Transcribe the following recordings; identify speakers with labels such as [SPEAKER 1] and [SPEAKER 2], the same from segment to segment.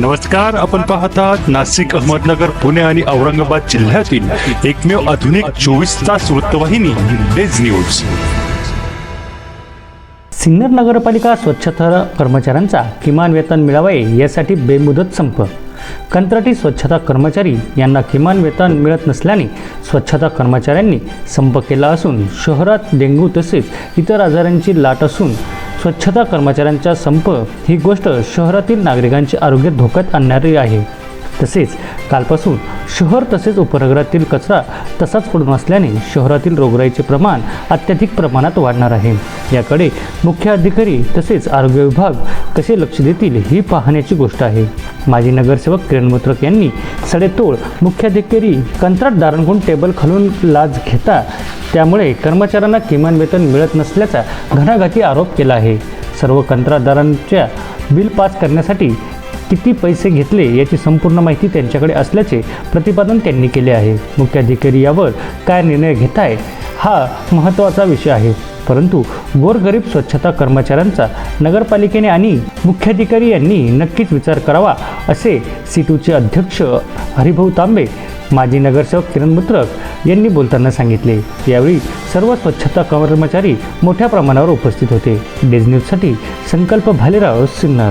[SPEAKER 1] नमस्कार. आपण पाहतात नाशिक अहमदनगर पुणे आणि औरंगाबाद जिल्ह्यातील एकमेव आधुनिक चोवीस तास वृत्तवाहिनी डेज न्यूज
[SPEAKER 2] सिन्नर नगरपालिका स्वच्छता कर्मचाऱ्यांचा किमान वेतन मिळावे यासाठी बेमुदत संप. कंत्राटी स्वच्छता कर्मचारी यांना किमान वेतन मिळत नसल्याने स्वच्छता कर्मचाऱ्यांनी संप केला असून शहरात डेंग्यू तसेच इतर आजारांची लाट असून स्वच्छता कर्मचाऱ्यांचा संप ही गोष्ट शहरातील नागरिकांचे आरोग्य धोक्यात आणणारी आहे. तसेच कालपासून शहर तसेच उपनगरातील कचरा तसाच पडून असल्याने शहरातील रोगराईचे प्रमाण अत्याधिक प्रमाणात वाढणार आहे. याकडे मुख्य अधिकारी तसेच आरोग्य विभाग कसे लक्ष देतील ही पाहण्याची गोष्ट आहे. माजी नगरसेवक किरण मुत्रक यांनी सडेतोड मुख्याधिकारी कंत्राटदारांकडून टेबल खालून लाच घेता त्यामुळे कर्मचाऱ्यांना किमान वेतन मिळत नसल्याचा घणाघाती आरोप केला आहे. सर्व कंत्राटदारांच्या बिल पास करण्यासाठी किती पैसे घेतले याची संपूर्ण माहिती त्यांच्याकडे असल्याचे प्रतिपादन त्यांनी केले आहे. मुख्याधिकारी यावर काय निर्णय घेत आहे हा महत्त्वाचा विषय आहे. परंतु गोरगरीब स्वच्छता कर्मचाऱ्यांचा नगरपालिकेने आणि मुख्याधिकारी यांनी नक्कीच विचार करावा असे सिटूचे अध्यक्ष हरिभाऊ तांबे माजी नगरसेवक किरण मुत्रक यांनी बोलताना सांगितले. यावेळी सर्व स्वच्छता कर्मचारी मोठ्या प्रमाणावर उपस्थित होते. डेज न्यूजसाठी संकल्प भालेराव सिन्नर.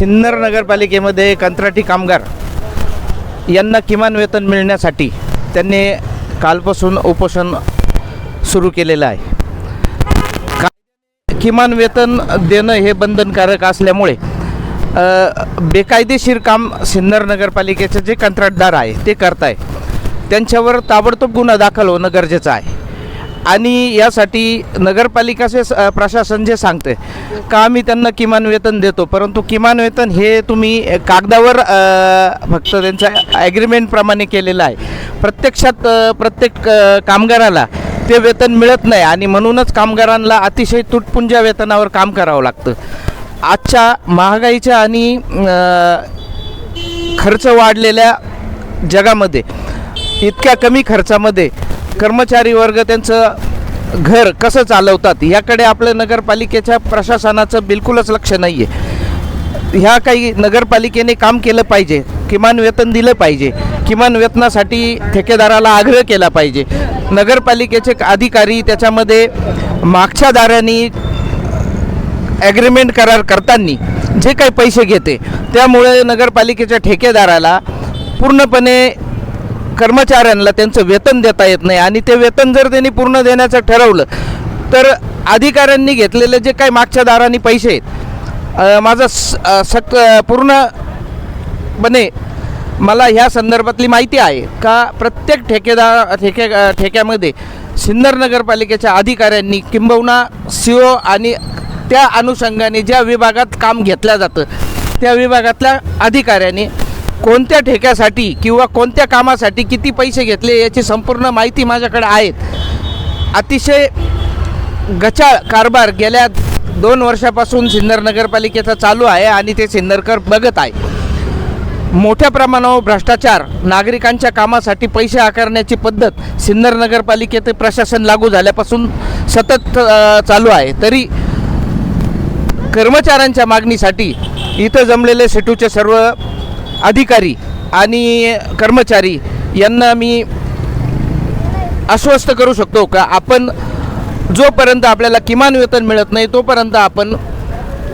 [SPEAKER 3] सिन्नर नगरपालिकेमध्ये कंत्राटी कामगार यांना किमान वेतन मिळण्यासाठी त्यांनी कालपासून उपोषण सुरू केलेलं आहे. का किमान वेतन देणं हे बंधनकारक असल्यामुळे बेकायदेशीर काम सिन्नर नगरपालिकेचे जे कंत्राटदार आहे ते करताय. त्यांच्यावर ताबडतोब गुन्हा दाखल होणं गरजेचं आहे. आणि यासाठी नगरपालिकाचे स- प्रशासन जे सांगते का आम्ही त्यांना किमान वेतन देतो? परंतु किमान वेतन हे तुम्ही कागदावर फक्त त्यांच्या ॲग्रीमेंटप्रमाणे केलेलं आहे. प्रत्यक्षात प्रत्येक कामगाराला ते वेतन मिळत नाही आणि म्हणूनच कामगारांना अतिशय तुटपुंज्या वेतनावर काम करावं लागतं. आजच्या महागाईच्या आणि खर्च वाढलेल्या जगामध्ये इतक्या कमी खर्चामध्ये कर्मचारी वर्ग त्यांचं घर कसं चालवतात याकडे आपल्या नगरपालिकेच्या प्रशासनाचं बिलकुलच लक्ष नाही आहे ह्या काही नगरपालिकेने काम केलं पाहिजे किमान वेतन दिलं पाहिजे किमान वेतनासाठी ठेकेदाराला आग्रह केला पाहिजे. नगरपालिकेचे अधिकारी त्याच्यामध्ये मागच्या दारांनी ॲग्रीमेंट करार करताना जे काही पैसे घेते त्यामुळे नगरपालिकेच्या ठेकेदाराला पूर्णपणे कर्मचाऱ्यांना त्यांचं वेतन देता येत नाही आणि ते वेतन जर त्यांनी पूर्ण देण्याचं ठरवलं तर अधिकाऱ्यांनी घेतलेले जे काही मागच्या दारांनी पैसे आहेत माझं स सक पूर्णपणे मला ह्या संदर्भातली माहिती आहे का प्रत्येक ठेकेदार ठेके ठेक्यामध्ये सिन्नर नगरपालिकेच्या अधिकाऱ्यांनी किंबहुना सी ओ आणि त्या अनुषंगाने ज्या विभागात काम घेतलं जातं त्या विभागातल्या अधिकाऱ्यांनी कोणत्या ठेक्यासाठी किंवा कोणत्या कामासाठी किती पैसे घेतले याची संपूर्ण माहिती माझ्याकडे आहेत. अतिशय गचाळ कारभार गेल्या दोन वर्षापासून सिन्नर नगरपालिकेचा चालू आहे आणि ते सिन्नरकर बघत आहे. मोठ्या प्रमाणावर भ्रष्टाचार नागरिकांच्या कामासाठी पैसे आकारण्याची पद्धत सिन्नर नगरपालिकेचे प्रशासन लागू झाल्यापासून सतत चालू आहे. तरी कर्मचाऱ्यांच्या मागणीसाठी इथं जमलेले सेटूचे सर्व अधिकारी आणि कर्मचारी यांना मी आश्वस्त करू शकतो का? आपण जोपर्यंत आपल्याला किमान वेतन मिळत नाही तोपर्यंत आपण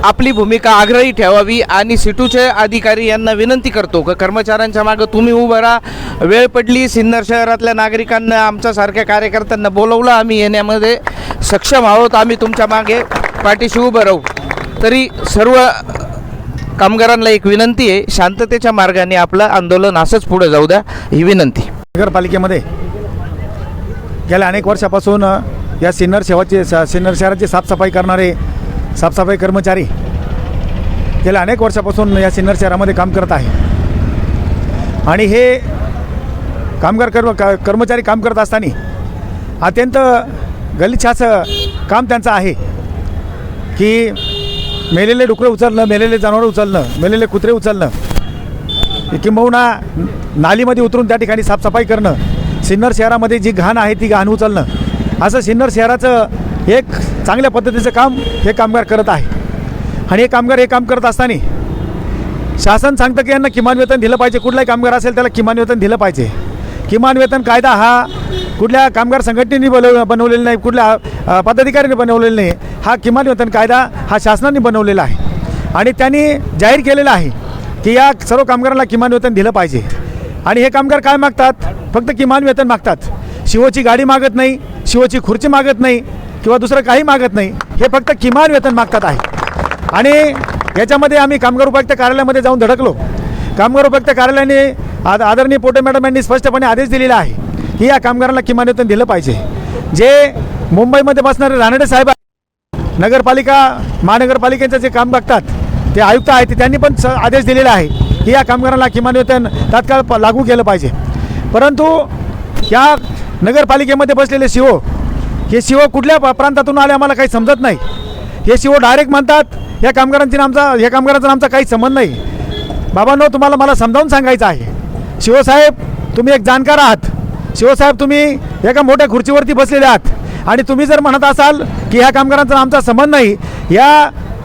[SPEAKER 3] आपली भूमिका आग्रही ठेवावी आणि सिटूचे अधिकारी यांना विनंती करतो का कर्मचाऱ्यांच्या मागं तुम्ही उभं राहा. वेळ पडली सिन्नर शहरातल्या नागरिकांना आमच्यासारख्या कार्यकर्त्यांना बोलवलं आम्ही येण्यामध्ये सक्षम आहोत. आम्ही तुमच्या मागे पाठीशी उभं राहू. तरी सर्व कामगारांना एक विनंती आहे शांततेच्या मार्गाने आपलं आंदोलन असंच पुढे जाऊ द्या ही विनंती.
[SPEAKER 4] नगरपालिकेमध्ये गेल्या अनेक वर्षापासून या सिन्नर सेवाचे सिन्नर शहराची साफसफाई करणारे साफसफाई कर्मचारी गेल्या अनेक वर्षापासून या सिन्नर शहरामध्ये काम करत आहे. आणि हे कामगार कर्म कर्मचारी काम करत असताना अत्यंत गलिच्छाचं काम त्यांचं आहे की मेलेले डुकरं उचलणं मेलेले जनावरं उचलणं मेलेले कुत्रे उचलणं. किंबहुना नालीमध्ये उतरून त्या ठिकाणी साफसफाई करणं सिन्नर शहरामध्ये जी घाण आहे ती घाण उचलणं. असं सिन्नर शहराचं एक चांगल्या पद्धतीचं काम हे कामगार करत आहे. आणि हे कामगार हे काम करत असताना शासन सांगतं की यांना किमान वेतन दिलं पाहिजे. कुठलाही कामगार असेल त्याला किमान वेतन दिलं पाहिजे. किमान वेतन कायदा हा कुठल्या कामगार संघटनेने बनव बनवलेला नाही कुठल्या पदाधिकाऱ्यांनी बनवलेला नाही हा किमान वेतन कायदा हा शासनाने बनवलेला आहे. आणि त्यांनी जाहीर केलेला आहे की या सर्व कामगारांना किमान वेतन दिलं पाहिजे. आणि हे कामगार काय मागतात? फक्त किमान वेतन मागतात. शिवोची गाडी मागत नाही शिवोची खुर्ची मागत नाही किंवा दुसरं काही मागत नाही हे फक्त किमान वेतन मागतात आहे. आणि याच्यामध्ये आम्ही कामगार उपायुक्त कार्यालयामध्ये जाऊन धडकलो. कामगार उपायुक्त कार्यालयाने आद आदरणीय पोटे मॅडम यांनी स्पष्टपणे आदेश दिलेला आहे की या कामगारांना किमान वेतन दिलं पाहिजे. जे मुंबईमध्ये बसणारे रानडे साहेब नगरपालिका महानगरपालिकेचं जे काम बघतात ते आयुक्त आहेत त्यांनी पण स आदेश दिलेला आहे की या कामगारांना किमान वेतन तात्काळ लागू केलं पाहिजे. परंतु या नगरपालिकेमध्ये बसलेले शिओ हे शिओ कुठल्या प्रांतातून आले आम्हाला काही समजत नाही. हे शिओ डायरेक्ट म्हणतात या कामगारांची आमचा या कामगारांचा आमचा काही संबंध नाही. बाबांनो तुम्हाला मला समजावून सांगायचं आहे. शिवसाहेब तुम्ही एक जाणकार आहात. शिवसाहेब तुम्ही एका मोठ्या खुर्चीवरती बसलेले आहात. आणि तुम्ही जर म्हणत असाल की ह्या कामगारांचा आमचा संबंध नाही या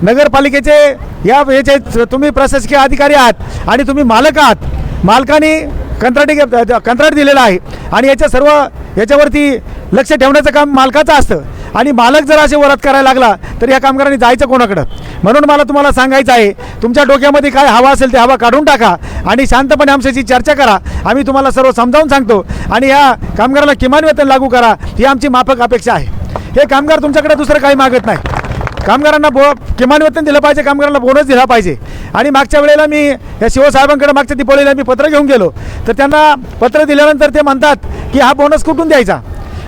[SPEAKER 4] नगरपालिकेचे या याचे तुम्ही प्रशासकीय अधिकारी आहात आणि तुम्ही मालक आहात. मालकाने कंत्राटी कंत्राट दिलेलं आहे. आणि याच्या सर्व याच्यावरती लक्ष ठेवण्याचं काम मालकाचं असतं. आणि मालक जर असे वरात करायला लागला तर या कामगारांनी जायचं कोणाकडं? म्हणून मला तुम्हाला सांगायचं आहे तुमच्या डोक्यामध्ये काय हवा असेल ते हवा काढून टाका आणि शांतपणे आमच्याशी चर्चा करा. आम्ही तुम्हाला सर्व समजावून सांगतो आणि या कामगाराला किमान वेतन लागू करा ही आमची माफक अपेक्षा आहे. हे कामगार तुमच्याकडे दुसरं काही मागत नाही. कामगारांना बो किमान वेतन दिलं पाहिजे कामगारांना बोनस दिला पाहिजे. आणि मागच्या वेळेला मी या शिवसाहेबांकडे मागच्या दीपावलीला मी पत्र घेऊन गेलो. तर त्यांना पत्र दिल्यानंतर ते म्हणतात की हा बोनस कुठून द्यायचा?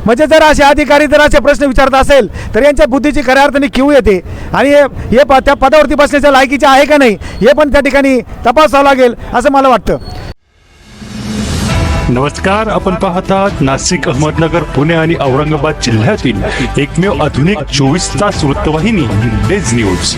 [SPEAKER 4] म्हणजे जर असे अधिकारी जर असे प्रश्न विचारत असेल तर यांच्या बुद्धीची खऱ्या अर्थाने क्यू येते. आणि हे प त्या पदावरती बसण्याच्या लायकीचे आहे का नाही हे पण त्या ठिकाणी तपासावं लागेल असं मला वाटतं.
[SPEAKER 1] नमस्कार आपण पाहतात नाशिक अहमदनगर पुणे आणि औरंगाबाद जिल्ह्यातील एकमेव आधुनिक चोवीस तास वृत्तवाहिनी डेज न्यूज.